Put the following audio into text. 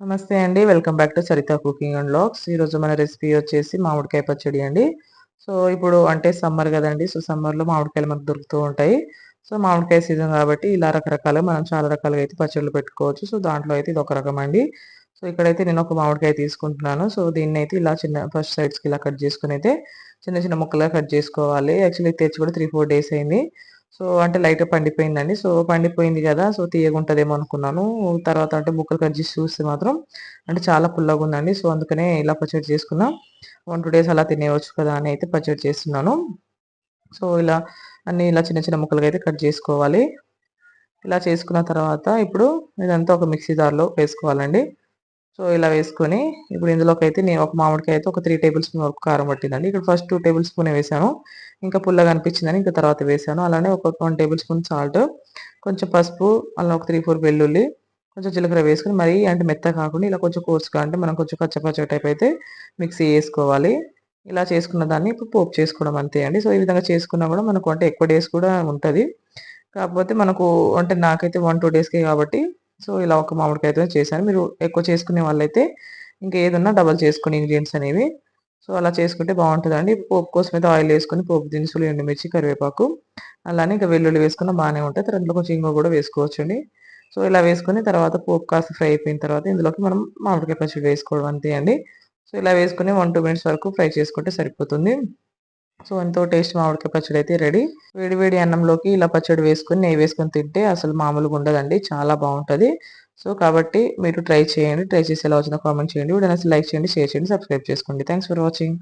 నమస్తే అండి. Welcome back to Saritha cooking and vlogs ఈరోజు మన రెసిపీ వచ్చేసి మామిడికాయ పచ్చడి అండి. సో ఇప్పుడు అంటే సమ్మర్ కదండి. సో సమ్మర్లో మామిడికాయలు మనకు దొరుకుతూ ఉంటాయి. సో మామిడికాయ సీజన్ కాబట్టి ఇలా రకరకాలు మనం చాలా రకాలుగా అయితే పచ్చళ్ళు పెట్టుకోవచ్చు. సో దాంట్లో అయితే ఇది ఒక రకం అండి. సో ఇక్కడైతే నేను ఒక మామిడికాయ తీసుకుంటున్నాను. సో దీన్ని అయితే ఇలా చిన్న ఫస్ట్ సైడ్స్కి ఇలా కట్ చేసుకుని అయితే చిన్న చిన్న ముక్కలుగా కట్ చేసుకోవాలి. యాక్చువల్లీ తెచ్చి కూడా త్రీ ఫోర్ డేస్ అయింది. సో అంటే లైట్గా పండిపోయిందండి. సో పండిపోయింది కదా సో తీయగుంటుందేమో అనుకున్నాను. తర్వాత అంటే ముక్కలు కట్ చేసి చూస్తే మాత్రం అంటే చాలా పుల్లగా ఉందండి. సో అందుకనే ఇలా పచ్చడి చేసుకున్నాం. వన్ టూ డేస్ అలా తినేవచ్చు కదా అని అయితే పచ్చడి చేస్తున్నాను. సో ఇలా అన్ని ఇలా చిన్న చిన్న ముక్కలుగా అయితే కట్ చేసుకోవాలి. ఇలా చేసుకున్న తర్వాత ఇప్పుడు ఇదంతా ఒక మిక్సీ జార్లో వేసుకోవాలండి. సో ఇలా వేసుకొని ఇప్పుడు ఇందులోకి అయితే నేను ఒక మామిడికాయ అయితే ఒక త్రీ టేబుల్ స్పూన్ వరకు కారం పట్టిందండి. ఇక్కడ ఫస్ట్ టూ టేబుల్ స్పూన్ వేసాను. ఇంకా పుల్లగా అనిపించిందని ఇంకా తర్వాత వేసాను. అలానే ఒక వన్ టేబుల్ స్పూన్ సాల్ట్ కొంచెం పసుపు అలా ఒక త్రీ ఫోర్ వెల్లుల్లి కొంచెం జీలకర్ర వేసుకొని మరీ అంటే మెత్త కాకుండా ఇలా కొంచెం కోర్సుగా అంటే మనం కొంచెం కచ్చపచ్చ టైప్ అయితే మిక్సీ వేసుకోవాలి ఇలా చేసుకున్న దాన్ని ఇప్పుడు పోపు చేసుకోవడం అంతే అండి. సో ఈ విధంగా చేసుకున్నా కూడా మనకు అంటే ఎక్కువ డేస్ కూడా ఉంటుంది. కాకపోతే మనకు అంటే నాకైతే వన్ టూ డేస్కే కాబట్టి సో ఇలా ఒక మామిడికాయ అయితే చేశాను. మీరు ఎక్కువ చేసుకునే వాళ్ళైతే ఇంకా ఏదన్నా డబల్ చేసుకుని ఇంగ్రీడియంట్స్ అనేవి. సో అలా చేసుకుంటే బాగుంటుందండి. పోపు కోసం అయితే ఆయిల్ వేసుకొని పోపు దినుసులు ఎండుమిర్చి కరివేపాకు అలానే ఇంకా వెల్లుల్లి వేసుకున్న బాగానే ఉంటుంది తర్వాత కొంచెం ఇంగో కూడా వేసుకోవచ్చు అండి సో ఇలా వేసుకుని తర్వాత పోపు కాస్త ఫ్రై అయిపోయిన తర్వాత ఇందులోకి మనం మామిడికాయ పచ్చడి వేసుకోవడం అంతే అండి. సో ఇలా వేసుకుని వన్ టూ మినిట్స్ వరకు ఫ్రై చేసుకుంటే సరిపోతుంది. సో ఎంతో టేస్ట్ మామిడికాయ పచ్చడి అయితే రెడీ. వేడి వేడి అన్నంలోకి ఇలా పచ్చడి వేసుకొని నెయ్యి వేసుకొని తింటే అసలు మామూలుగా ఉండదండి చాలా బాగుంటుంది. సో కాబట్టి మీరు ట్రై చేయండి ట్రై చేసి ఎలా వచ్చినా కామెంట్ చేయండి. వీడియో లైక్ చేయండి షేర్ చేయండి సబ్స్క్రైబ్ చేసుకోండి. Thanks for watching.